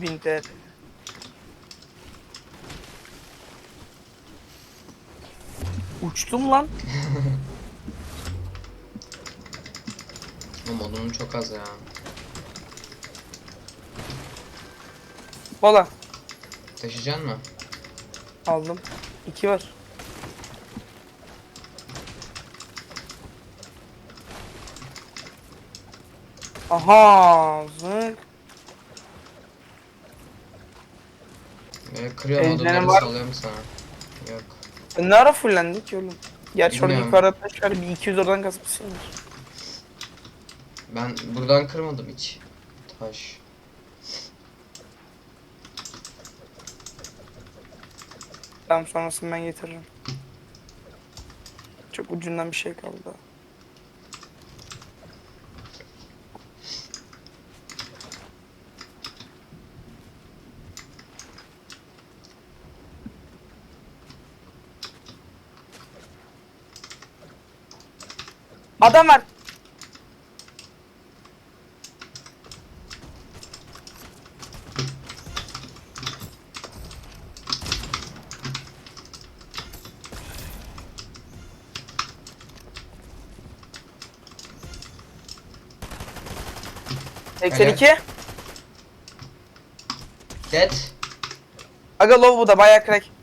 2000 TL. Uçtum lan. O modunun çok az ya. Valla Taşıyacaksın mı? aldım. 2 var. Aha, zınk. Böyle kırıyor Eldivenin var. salıyorum sana. Yok. E, Ne ara fullendik ki oğlum? Gerçi orada Bilmiyorum. yukarıda taş var. Bir 200 oradan kasmışsındır. Ben buradan kırmadım hiç. Taş. Tamam sonrasını ben getiririm. Çok ucundan bir şey kaldı. Adam var. Helal. 82. Dead. Aga low bu da bayağı crack.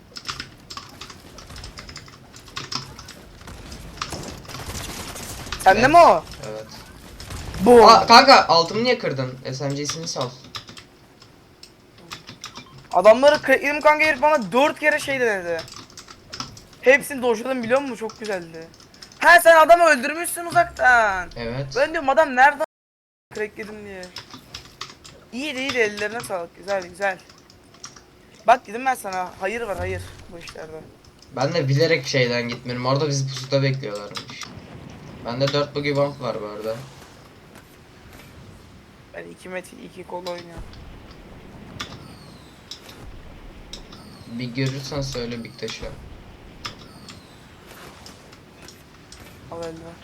Sende mi o? Evet. Bu. Aa, kanka altımı niye kırdın? SMG'sini sal. Adamları crackledim kanka herif bana 4 kere şey denedi. Hepsini dojladım biliyor musun? Çok güzeldi. Ha sen adamı öldürmüşsün uzaktan. Evet. Ben diyorum adam nereden crackledim diye. İyi de iyi de ellerine sağlık. Güzel güzel. Bak dedim ben sana. Hayır var hayır bu işlerde. Ben de bilerek şeyden gitmiyorum. Orada bizi pusuda bekliyorlarmış. Bende 4 buggy bomb var bu arada. Ben 2 metre 2 kol oynuyorum. Bir görürsen söyle Big Taş'a. Al elde var.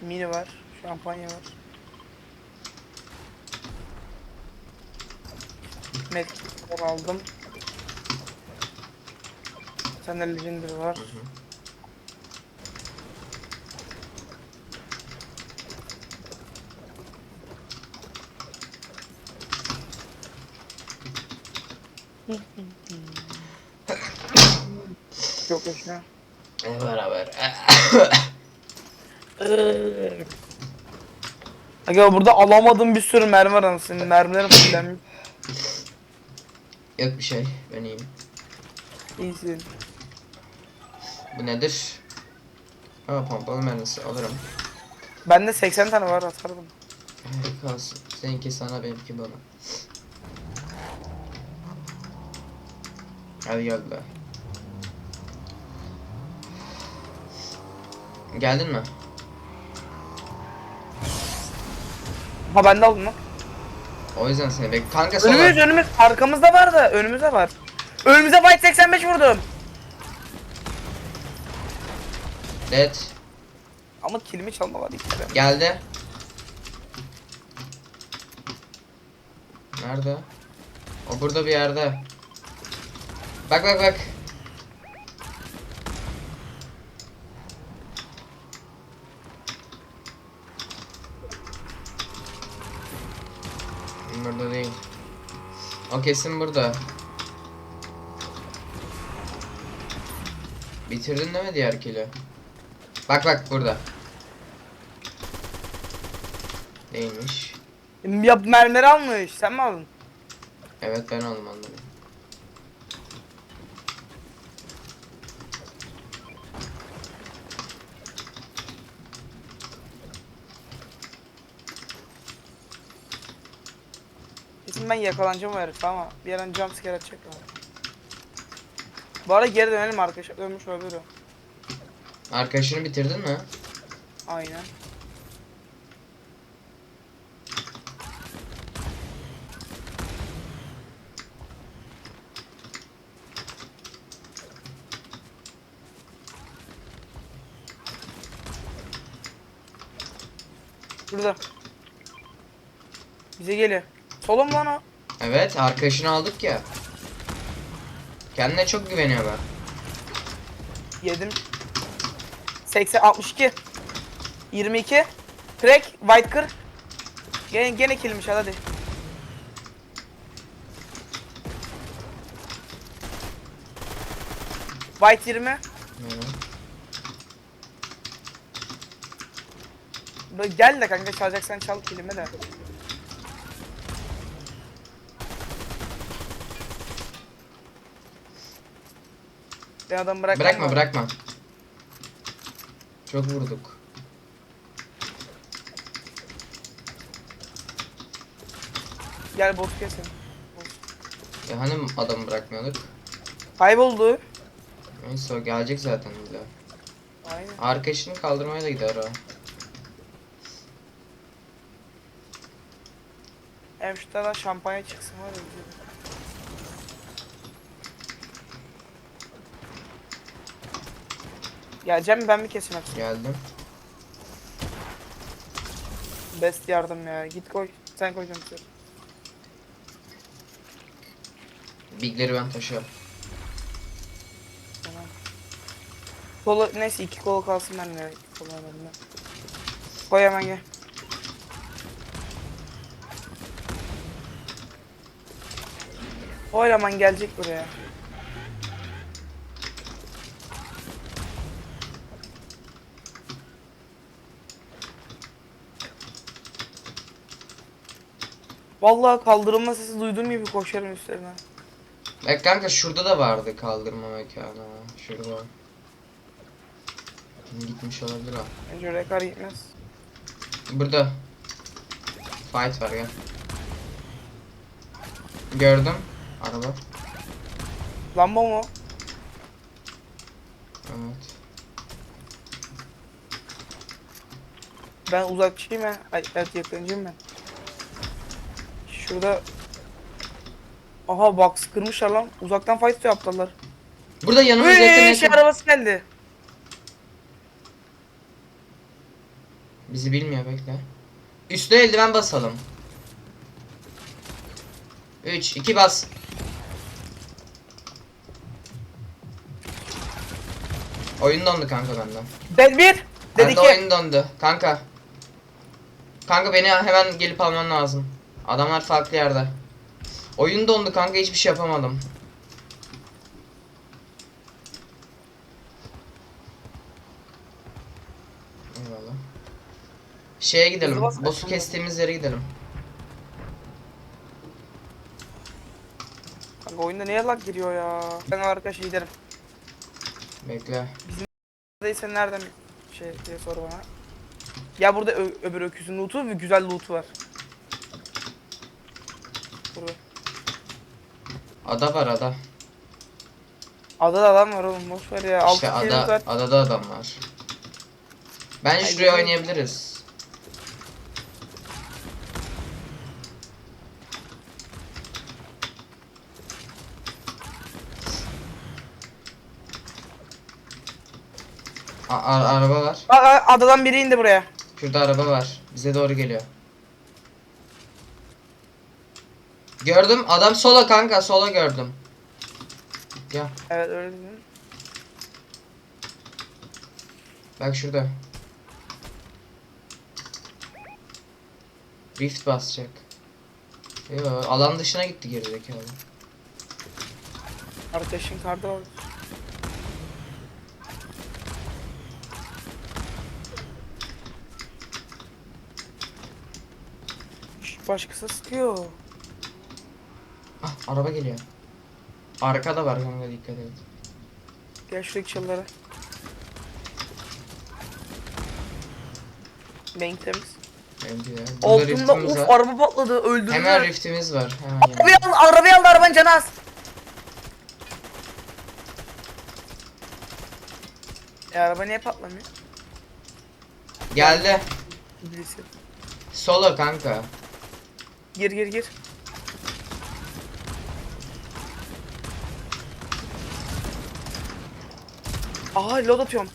Mini var. Şampanya var. Medkitler aldım. Sende Legendary var. Hı hı. Çok yaşa. Beraber. Aga burada alamadığım bir sürü mermi var anasını. Mermilerim fullenmiş. Yok bir şey. Ben iyiyim. İyisin. Bu nedir? Ha pompalı mermisi alırım. Bende 80 tane var atardım. Ee, Kalsın. Seninki sana benimki bana. Hadi gel be. Geldin mi? Ha ben de aldım lan. O yüzden seni bek. Kanka sola. Önümüz önümüz arkamızda var da önümüzde var. Önümüze fight 85 vurdum. Dead. Ama kilimi çalma var kere. Geldi. Nerede? O burada bir yerde. Bak bak bak. Burada değil. O kesin burada. Bitirdin değil mi diğer kilo? Bak bak burada. Neymiş? Ya mermileri almış. Sen mi aldın? Evet ben aldım anladım. Kesin ben yakalanacağım o herif ama bir an jumpscare atacak ama. Bu arada geri dönelim arkadaşlar. Dönmüş olabilir o. Arkadaşını bitirdin mi? Aynen. Burada. Bize geliyor. Solum lan o. Evet arkadaşını aldık ya. Kendine çok güveniyor bak. Yedim. 80 62. 22. Crack, white kır. Gene gene kilmiş hadi. White 20. Evet. Böyle Gel de kanka çalacaksan çal kilimi de. Ben adam bırakmam Bırakma bırakma. Çok vurduk. Gel bot kesin. Ya hani adamı bırakmıyorduk. Kayboldu. Neyse o gelecek zaten bize. Aynen. Arkadaşını kaldırmaya da gider o. Hem şu tarafa şampanya çıksın var ya. güzel. Geleceğim mi ben mi keseyim hepsini? Geldim. Best yardım ya. Git koy. Sen koyacaksın. bir sürü. Bigleri ben taşıyorum. Tamam. Kola neyse iki kola kalsın ben de. Alayım ben. Koy hemen gel. O eleman gelecek buraya. Vallahi kaldırılma sesi duyduğum gibi koşarım üstlerine. Bak kanka şurada da vardı kaldırma mekanı. Şurada. Gitmiş olabilir o. Bence oraya kar gitmez. Burada. Fight var gel. Gördüm. Araba. Lamba mı? Evet. Ben uzakçıyım ha. Ay, evet yakıncıyım ben. Şurada... Aha box kırmışlar lan. Uzaktan fight yaptılar. Burada yanımız yakın Hıy şey arabası geldi. Bizi bilmiyor bekle. Üstüne eldiven basalım. 3 2 bas. Oyun dondu kanka benden. Dead bir. Dead Bende iki. oyun dondu kanka. Kanka beni hemen gelip alman lazım. Adamlar farklı yerde. Oyun dondu kanka hiçbir şey yapamadım. Eyvallah. Şeye gidelim. Boss'u kestiğimiz yere gidelim. Kanka oyunda niye lag giriyor ya? Ben arkadaş giderim. Bekle. Neredeyse nereden şey diye sor bana. Ya burada öbür öküzün loot'u ve güzel loot var. Burada. Ada var ada. Adada adam var oğlum boş ver ya. Altı İşte kilimiz ada, var. adada adam var. Bence Ay, şuraya oynayabiliriz. A- araba var. Aa, adadan biri indi buraya. Şurada araba var. Bize doğru geliyor. Gördüm. Adam sola kanka. Sola gördüm. Gel. Evet öyle dedim. Bak şurada. Rift basacak. Yo, alan dışına gitti gerizekalı. Arkadaşın kardı var. Başkası sıkıyor. Ah araba geliyor. Arkada var kanka dikkat et. Gel şuradaki çalılara. Bank temiz. Bence. Burada Altında riftimiz uf var. araba patladı öldürdüler. Hemen riftimiz var. Hemen Arabayı yani. al, arabayı aldı arabanın canı az. E araba niye patlamıyor? Geldi. İblisi. Solo kanka. Gir gir gir. Aha load atıyorum.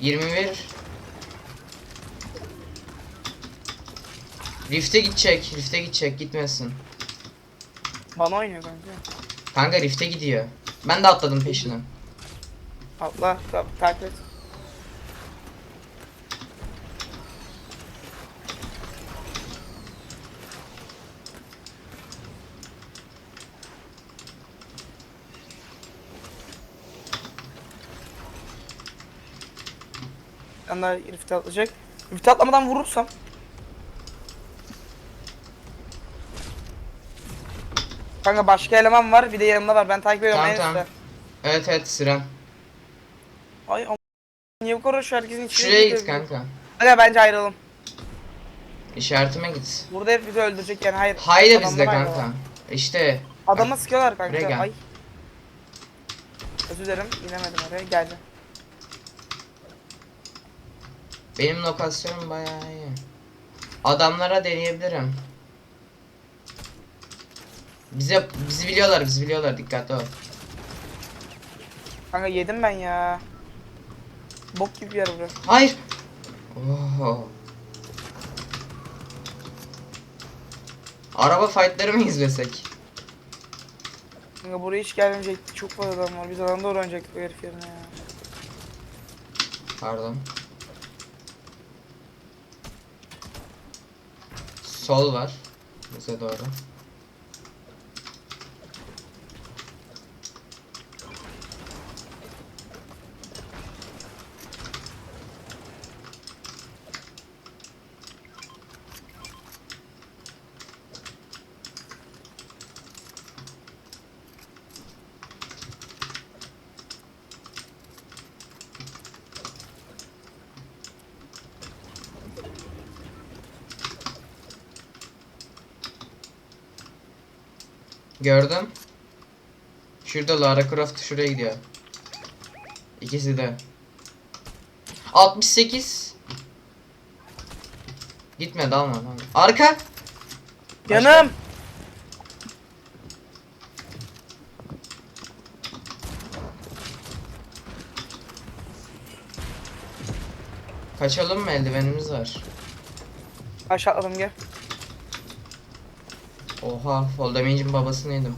21. Rift'e gidecek. Rift'e gidecek. Gitmesin. Bana oynuyor kanka. Kanka Rift'e gidiyor. Ben de atladım peşine. Atla ta- takip et. Yanlar rift atlayacak. Rift atlamadan vurursam. Kanka başka eleman var bir de yanımda var ben takip ediyorum Tamam, en tamam. üstte. Evet evet Siren. Ay am- niye bu kadar şu herkesin içine Şuraya git kanka. Aga bence ayrılalım. İşaretime git. Burada hep bizi öldürecek yani hayır. Haydi adamlar bizde aynı kanka. İşte. Adama sıkıyorlar Buraya kanka. gel. Ay. Özür dilerim inemedim oraya geldi. Benim lokasyonum bayağı iyi. Adamlara deneyebilirim. Bize bizi biliyorlar, bizi biliyorlar. Dikkatli ol. Kanka yedim ben ya. Bok gibi bir yer burası. Hayır. Oho. Araba fightları mı izlesek? Kanka buraya hiç gelmeyecekti. Çok fazla adam var. Biz alanda öğrenecektik bu herif yerine ya. Pardon. Sol var. Bize doğru. Gördüm. Şurada Lara Croft şuraya gidiyor. İkisi de. 68. Gitme dalma. dalma. Arka. Yanım. Kaçalım mı eldivenimiz var. Aşağı atladım gel. Oha fall damage'in babasını yedim.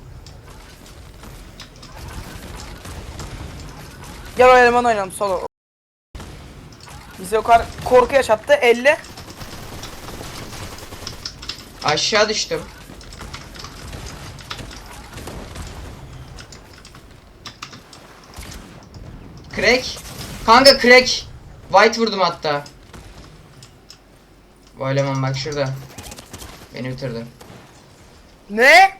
Gel o eleman oynayalım solo. Bize o kadar korku yaşattı. 50. Aşağı düştüm. Crack. Kanka crack. White vurdum hatta. Bu eleman bak şurada. Beni bitirdi. Ne?